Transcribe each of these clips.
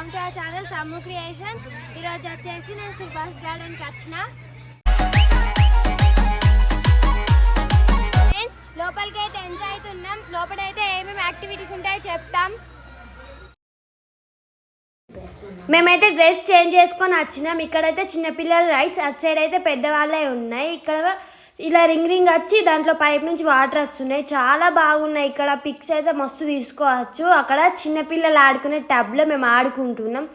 Welcome to our channel Sammu creations. ఈరోజు వచ్చేసి నేను సుభాష్ గార్డెన్కి వచ్చిన. లోపలికి అయితే ఎంజాయ్ అవుతున్నాం. లోపలైతే ఏమేమి యాక్టివిటీస్ ఉంటాయో చెప్తాం. మేమైతే డ్రెస్ చేంజ్ చేసుకొని వచ్చినాం. ఇక్కడైతే చిన్నపిల్లల రైట్స్ అటు సైడ్ అయితే పెద్దవాళ్ళే ఉన్నాయి. ఇక్కడ ఇలా రింగ్ రింగ్ వచ్చి దాంట్లో పైప్ నుంచి వాటర్ వస్తున్నాయి. చాలా బాగున్నాయి. ఇక్కడ పిక్స్ అయితే మస్తు తీసుకోవచ్చు. అక్కడ చిన్నపిల్లలు ఆడుకునే టబ్లో మేము ఆడుకుంటున్నాం.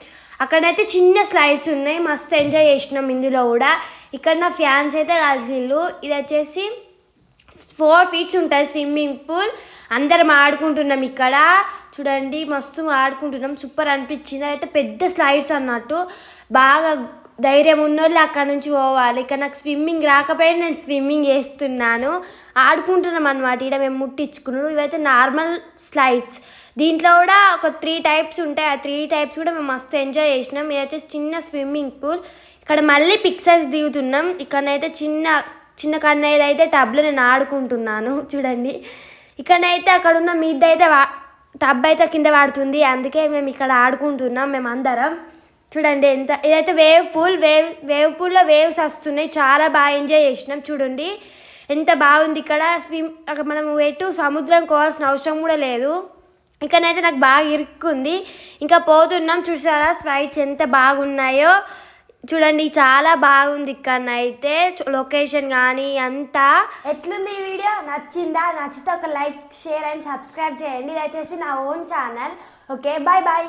అక్కడైతే చిన్న స్లైడ్స్ ఉన్నాయి. మస్తు ఎంజాయ్ చేసినాం ఇందులో కూడా. ఇక్కడ నా ఫ్యాన్స్ అయితే కాదు ఇది వచ్చేసి ఫోర్ ఫీట్స్ ఉంటుంది స్విమ్మింగ్ పూల్ అందరం ఆడుకుంటున్నాం ఇక్కడ. చూడండి మస్తు ఆడుకుంటున్నాం. సూపర్ అనిపించింది. అయితే పెద్ద స్లైడ్స్ అన్నట్టు. బాగా ధైర్యం ఉన్నోళ్ళు అక్కడ నుంచి పోవాలి. ఇక్కడ నాకు స్విమ్మింగ్ రాకపోయినా నేను స్విమ్మింగ్ చేస్తున్నాను. ఆడుకుంటున్నాం అనమాట ఇక్కడ మేము ముట్టించుకున్నాడు. ఇవైతే నార్మల్ స్లైడ్స్. దీంట్లో కూడా ఒక త్రీ టైప్స్ ఉంటాయి. ఆ త్రీ టైప్స్ కూడా మేము మస్తు ఎంజాయ్ చేసినాం. ఇది వచ్చేసి చిన్న స్విమ్మింగ్ పూల్. ఇక్కడ మళ్ళీ పిక్చర్స్ దిగుతున్నాం. ఇక్కడనైతే చిన్న చిన్న కన్నయ్య అయితే టబ్లో నేను ఆడుకుంటున్నాను. చూడండి. ఇక్కడనైతే అక్కడ ఉన్న మీద అయితే వా టబ్ అయితే కింద పడుతుంది. అందుకే మేము ఇక్కడ ఆడుకుంటున్నాం. మేము అందరం చూడండి ఎంత ఇదైతే వేవ్ పూల్ వేవ్ వేవ్ పూల్లో వేవ్స్ వస్తున్నాయి చాలా బాగా ఎంజాయ్ చేసినాం చూడండి. ఎంత బాగుంది ఇక్కడ స్విమ్ అక్కడ మనం ఎటు సముద్రం కోవాల్సిన అవసరం కూడా లేదు. ఇక్కడనైతే నాకు బాగా ఇరుక్కుంది. ఇంకా పోతున్నాం చూసారా స్వైట్స్ ఎంత బాగున్నాయో. చూడండి చాలా బాగుంది ఇక్కడ అయితే లొకేషన్ కానీ అంతా. ఎట్లుంది ఈ వీడియో? నచ్చిందా? నచ్చితే ఒక లైక్ షేర్ అండ్ సబ్స్క్రైబ్ చేయండి. ఇది వచ్చేసి నా own channel. Okay bye bye.